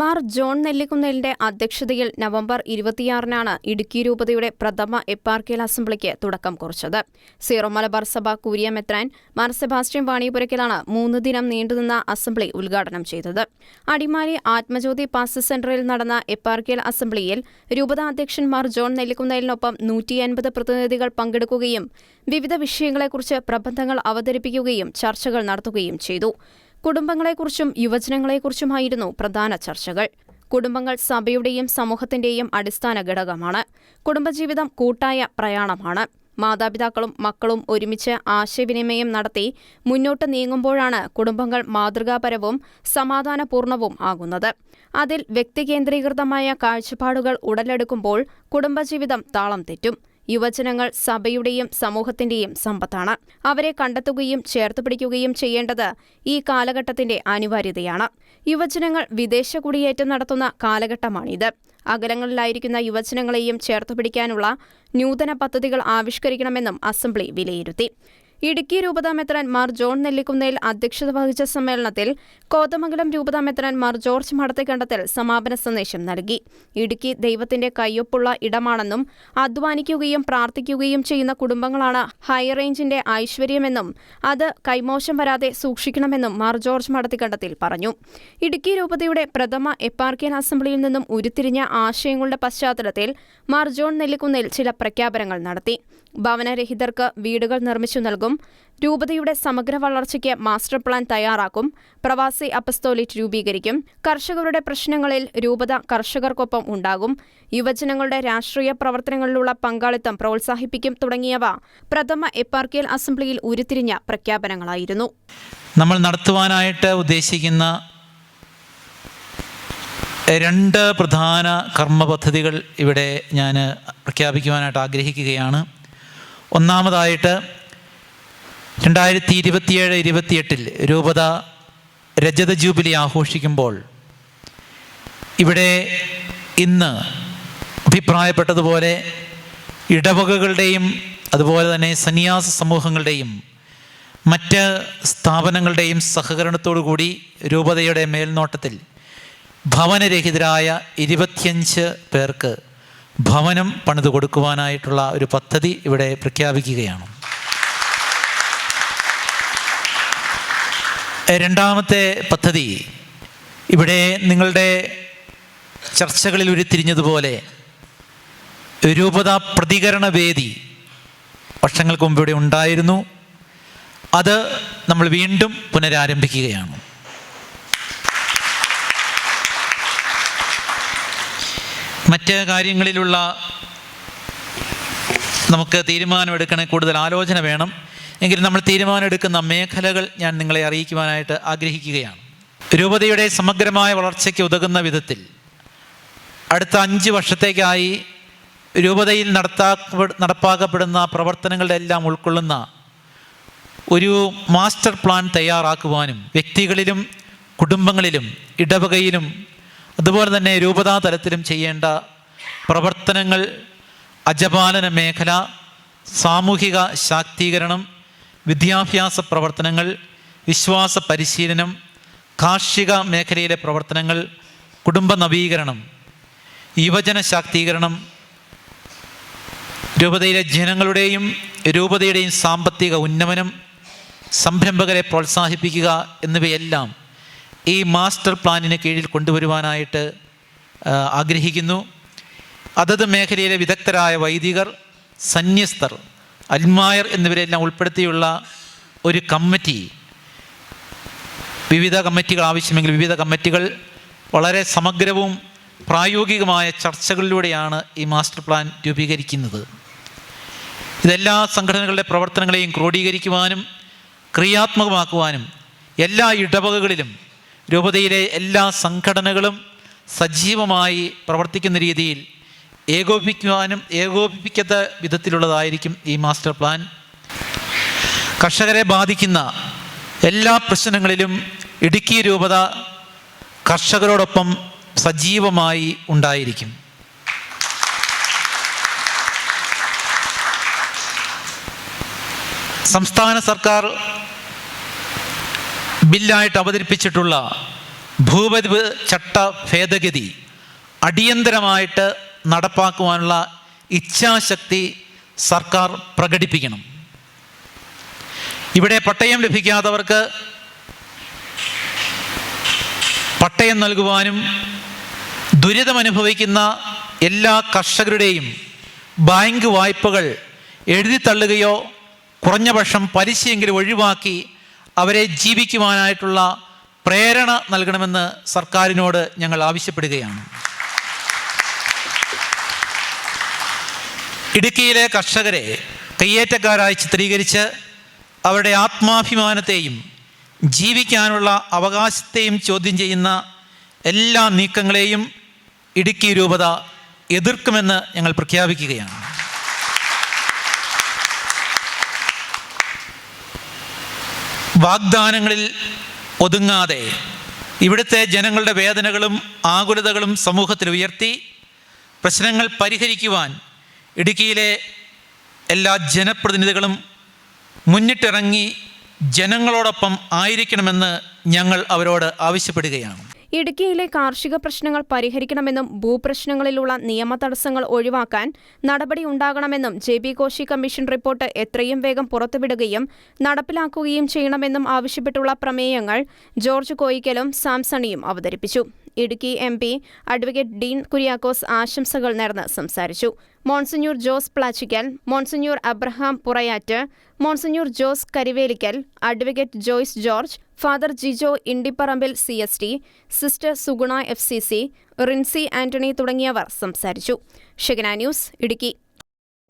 Mar John നെല്ലിക്കുന്നേലിന്റെ അധ്യക്ഷതയിൽ November ഇരുപത്തിയാറിനാണ് Idukki രൂപതയുടെ പ്രഥമ എപ്പാർക്കിയൽ അസംബ്ലിക്ക് തുടക്കം കുറിച്ചത്. സീറോ മലബാർ സഭ കൂരിയ മെത്രാൻ മാർ സെബാസ്റ്റ്യൻ വാണിപുരയ്ക്കലാണ് മൂന്ന് ദിനം നീണ്ടുനിന്ന അസംബ്ലി ഉദ്ഘാടനം ചെയ്തത്. അടിമാലി ആത്മജ്യോതി പാസ് സെന്ററിൽ നടന്ന എപ്പാർക്കിയൽ അസംബ്ലിയിൽ രൂപത അധ്യക്ഷൻ മാർ ജോൺ നെല്ലിക്കുന്നേലിനൊപ്പം നൂറ്റി അൻപത് പ്രതിനിധികൾ പങ്കെടുക്കുകയും വിവിധ വിഷയങ്ങളെക്കുറിച്ച് പ്രബന്ധങ്ങൾ അവതരിപ്പിക്കുകയും ചർച്ചകൾ നടത്തുകയും ചെയ്തു. കുടുംബങ്ങളെക്കുറിച്ചും യുവജനങ്ങളെക്കുറിച്ചുമായിരുന്നു പ്രധാന ചർച്ചകൾ. കുടുംബങ്ങൾ സഭയുടെയും സമൂഹത്തിന്റെയും അടിസ്ഥാന ഘടകമാണ്. കുടുംബജീവിതം കൂട്ടായ പ്രയാണമാണ്. മാതാപിതാക്കളും മക്കളും ഒരുമിച്ച് ആശയവിനിമയം നടത്തി മുന്നോട്ട് നീങ്ങുമ്പോഴാണ് കുടുംബങ്ങൾ മാതൃകാപരവും സമാധാനപൂർണവും ആകുന്നത്. അതിൽ വ്യക്തികേന്ദ്രീകൃതമായ കാഴ്ചപ്പാടുകൾ ഉടലെടുക്കുമ്പോൾ കുടുംബജീവിതം താളം തെറ്റും. യുവജനങ്ങൾ സഭയുടെയും സമൂഹത്തിന്റെയും സമ്പത്താണ്. അവരെ കണ്ടെത്തുകയും ചേർത്ത് പിടിക്കുകയും ചെയ്യേണ്ടത് ഈ കാലഘട്ടത്തിന്റെ അനിവാര്യതയാണ്. യുവജനങ്ങൾ വിദേശ കുടിയേറ്റം നടത്തുന്ന കാലഘട്ടമാണിത്. അകലങ്ങളിലായിരിക്കുന്ന യുവജനങ്ങളെയും ചേർത്ത് പിടിക്കാനുള്ള നൂതന പദ്ധതികൾ ആവിഷ്കരിക്കണമെന്നും അസംബ്ലി വിലയിരുത്തി. ഇടുക്കി രൂപതാ മെത്രാൻ മാർ ജോൺ നെല്ലിക്കുന്നേൽ അധ്യക്ഷത വഹിച്ച സമ്മേളനത്തിൽ കോതമംഗലം രൂപതാ മെത്രാൻ മാർ ജോർജ് മടത്തിക്കണ്ടത്തിൽ സമാപന സന്ദേശം നൽകി. ഇടുക്കി ദൈവത്തിന്റെ കയ്യൊപ്പുള്ള ഇടമാണെന്നും അധ്വാനിക്കുകയും പ്രാർത്ഥിക്കുകയും ചെയ്യുന്ന കുടുംബങ്ങളാണ് ഹൈറേഞ്ചിന്റെ ഐശ്വര്യമെന്നും അത് കൈമോശം വരാതെ സൂക്ഷിക്കണമെന്നും മാർ ജോർജ് മടത്തിക്കണ്ടത്തിൽ പറഞ്ഞു. ഇടുക്കി രൂപതയുടെ പ്രഥമ എപ്പാർക്കിയൻ അസംബ്ലിയിൽ നിന്നും ഉരുത്തിരിഞ്ഞ ആശയങ്ങളുടെ പശ്ചാത്തലത്തിൽ മാർ ജോൺ നെല്ലിക്കുന്നേൽ ചില പ്രഖ്യാപനങ്ങൾ നടത്തി. ഭവനരഹിതർക്ക് വീടുകൾ നിർമ്മിച്ചു നൽകും. രൂപതയുടെ സമഗ്ര വളർച്ചയ്ക്ക് മാസ്റ്റർ പ്ലാൻ തയ്യാറാക്കും. പ്രവാസി അപ്പസ്തോലിറ്റ് രൂപീകരിക്കും. കർഷകരുടെ പ്രശ്നങ്ങളിൽ രൂപത കർഷകർക്കൊപ്പം ഉണ്ടാകും. യുവജനങ്ങളുടെ രാഷ്ട്രീയ പ്രവർത്തനങ്ങളിലുള്ള പങ്കാളിത്തം പ്രോത്സാഹിപ്പിക്കും തുടങ്ങിയവ പ്രഥമ എപ്പാർക്കിയൽ അസംബ്ലിയിൽ ഉരുത്തിരിഞ്ഞ പ്രഖ്യാപനങ്ങളായിരുന്നു. നമ്മൾ നടത്തുവാനായിട്ട് ഉദ്ദേശിക്കുന്ന രണ്ട് പ്രധാന കർമ്മ പദ്ധതികൾ ഇവിടെ ഞാൻ പ്രഖ്യാപിക്കുവാനായിട്ട് ആഗ്രഹിക്കുകയാണ്. ഒന്നാമതായിട്ട് രണ്ടായിരത്തി ഇരുപത്തിയേഴ് ഇരുപത്തിയെട്ടിൽ രൂപത രജത ജൂബിലി ആഘോഷിക്കുമ്പോൾ ഇവിടെ ഇന്ന് അഭിപ്രായപ്പെട്ടതുപോലെ ഇടവകകളുടെയും അതുപോലെ തന്നെ സന്യാസ സമൂഹങ്ങളുടെയും മറ്റ് സ്ഥാപനങ്ങളുടെയും കൂടി രൂപതയുടെ മേൽനോട്ടത്തിൽ ഭവനരഹിതരായ ഇരുപത്തിയഞ്ച് പേർക്ക് ഭവനം പണിത് കൊടുക്കുവാനായിട്ടുള്ള ഒരു പദ്ധതി ഇവിടെ പ്രഖ്യാപിക്കുകയാണ്. രണ്ടാമത്തെ പദ്ധതി ഇവിടെ നിങ്ങളുടെ ചർച്ചകളിൽ ഉരുത്തിരിഞ്ഞതുപോലെ രൂപത പ്രതികരണ വേദി വർഷങ്ങൾക്ക് മുമ്പ് ഇവിടെ ഉണ്ടായിരുന്നു. അത് നമ്മൾ വീണ്ടും പുനരാരംഭിക്കുകയാണ്. മറ്റ് കാര്യങ്ങളിലുള്ള നമുക്ക് തീരുമാനമെടുക്കണേ കൂടുതൽ ആലോചന വേണം. എങ്കിലും നമ്മൾ തീരുമാനമെടുക്കുന്ന മേഖലകൾ ഞാൻ നിങ്ങളെ അറിയിക്കുവാനായിട്ട് ആഗ്രഹിക്കുകയാണ്. രൂപതയുടെ സമഗ്രമായ വളർച്ചയ്ക്ക് ഉതകുന്ന വിധത്തിൽ അടുത്ത അഞ്ച് വർഷത്തേക്കായി രൂപതയിൽ നടത്താ നടപ്പാക്കപ്പെടുന്ന പ്രവർത്തനങ്ങളുടെ എല്ലാം ഉൾക്കൊള്ളുന്ന ഒരു മാസ്റ്റർ പ്ലാൻ തയ്യാറാക്കുവാനും വ്യക്തികളിലും കുടുംബങ്ങളിലും ഇടവകയിലും അതുപോലെ തന്നെ രൂപതാ തലത്തിലും ചെയ്യേണ്ട പ്രവർത്തനങ്ങൾ അജപാലന മേഖല സാമൂഹിക ശാക്തീകരണം വിദ്യാഭ്യാസ പ്രവർത്തനങ്ങൾ വിശ്വാസ പരിശീലനം കാർഷിക മേഖലയിലെ പ്രവർത്തനങ്ങൾ കുടുംബ നവീകരണം യുവജന ശാക്തീകരണം രൂപതയിലെ ജനങ്ങളുടെയും രൂപതയുടെയും സാമ്പത്തിക ഉന്നമനം സംരംഭകരെ പ്രോത്സാഹിപ്പിക്കുക എന്നിവയെല്ലാം ഈ മാസ്റ്റർ പ്ലാനിന് കീഴിൽ കൊണ്ടുവരുവാനായിട്ട് ആഗ്രഹിക്കുന്നു. അതത് മേഖലയിലെ വിദഗ്ധരായ വൈദികർ സന്യസ്തർ അൽമായർ എന്നിവരെല്ലാം ഉൾപ്പെടുത്തിയുള്ള ഒരു കമ്മിറ്റി വിവിധ കമ്മിറ്റികൾ ആവശ്യമെങ്കിൽ വിവിധ കമ്മിറ്റികൾ വളരെ സമഗ്രവും പ്രായോഗികമായ ചർച്ചകളിലൂടെയാണ് ഈ മാസ്റ്റർ പ്ലാൻ രൂപീകരിക്കുന്നത്. ഇതെല്ലാ സംഘടനകളുടെ പ്രവർത്തനങ്ങളെയും ക്രോഡീകരിക്കുവാനും ക്രിയാത്മകമാക്കുവാനും എല്ലാ ഇടവകകളിലും രൂപതയിലെ എല്ലാ സംഘടനകളും സജീവമായി പ്രവർത്തിക്കുന്ന രീതിയിൽ ഏകോപിപ്പിക്കുവാനും ഏകോപിപ്പിക്കത്ത വിധത്തിലുള്ളതായിരിക്കും ഈ മാസ്റ്റർ പ്ലാൻ. കർഷകരെ ബാധിക്കുന്ന എല്ലാ പ്രശ്നങ്ങളിലും ഇടുക്കി രൂപത കർഷകരോടൊപ്പം സജീവമായി ഉണ്ടായിരിക്കും. സംസ്ഥാന സർക്കാർ ബില്ലായിട്ട് അവതരിപ്പിച്ചിട്ടുള്ള ഭൂപതിവ് ചട്ട ഭേദഗതി അടിയന്തരമായിട്ട് നടപ്പാക്കുവാനുള്ള ഇച്ഛാശക്തി സർക്കാർ പ്രകടിപ്പിക്കണം. ഇവിടെ പട്ടയം ലഭിക്കാത്തവർക്ക് പട്ടയം നൽകുവാനും ദുരിതമനുഭവിക്കുന്ന എല്ലാ കർഷകരുടെയും ബാങ്ക് വായ്പകൾ എഴുതിത്തള്ളുകയോ കുറഞ്ഞ പക്ഷം പലിശയെങ്കിലും ഒഴിവാക്കി അവരെ ജീവിക്കുവാനായിട്ടുള്ള പ്രേരണ നൽകണമെന്ന് സർക്കാരിനോട് ഞങ്ങൾ ആവശ്യപ്പെടുകയാണ്. ഇടുക്കിയിലെ കർഷകരെ കയ്യേറ്റക്കാരായി ചിത്രീകരിച്ച് അവരുടെ ആത്മാഭിമാനത്തെയും ജീവിക്കാനുള്ള അവകാശത്തെയും ചോദ്യം ചെയ്യുന്ന എല്ലാ നീക്കങ്ങളെയും ഇടുക്കി രൂപത എതിർക്കുമെന്ന് ഞങ്ങൾ പ്രഖ്യാപിക്കുകയാണ്. വാഗ്ദാനങ്ങളിൽ ഒതുങ്ങാതെ ഇവിടുത്തെ ജനങ്ങളുടെ വേദനകളും ആകുലതകളും സമൂഹത്തിൽ ഉയർത്തി പ്രശ്നങ്ങൾ പരിഹരിക്കുവാൻ ഇടുക്കിയിലെ എല്ലാ ജനപ്രതിനിധികളും മുന്നിട്ടിറങ്ങി ജനങ്ങളോടൊപ്പം ആയിരിക്കണമെന്ന് ഞങ്ങൾ അവരോട് ആവശ്യപ്പെടുകയാണ്. ഇടുക്കിയിലെ കാർഷിക പ്രശ്നങ്ങൾ പരിഹരിക്കണമെന്നും ഭൂപ്രശ്നങ്ങളിലുള്ള നിയമ തടസ്സങ്ങൾ ഒഴിവാക്കാൻ നടപടി ഉണ്ടാകണമെന്നും J B Koshy commission report എത്രയും വേഗം പുറത്തുവിടുകയും നടപ്പിലാക്കുകയും ചെയ്യണമെന്നും ആവശ്യപ്പെട്ടുള്ള പ്രമേയങ്ങൾ ജോർജ് കോയിക്കലും സാംസണിയും അവതരിപ്പിച്ചു. Idukki M P advocate Dean Kuriakose ആശംസകൾ നേർന്ന് സംസാരിച്ചു. Monsignor Jose Plachikkal monsignor Abraham Purayattu monsignor Jose Karivelikkal advocate Joyce George father Jijo Indiparambil C S T sister Suguna F C C Rincy Antony തുടങ്ങിയവർ സംസാരിച്ചു. ഷെഗന news Idukki.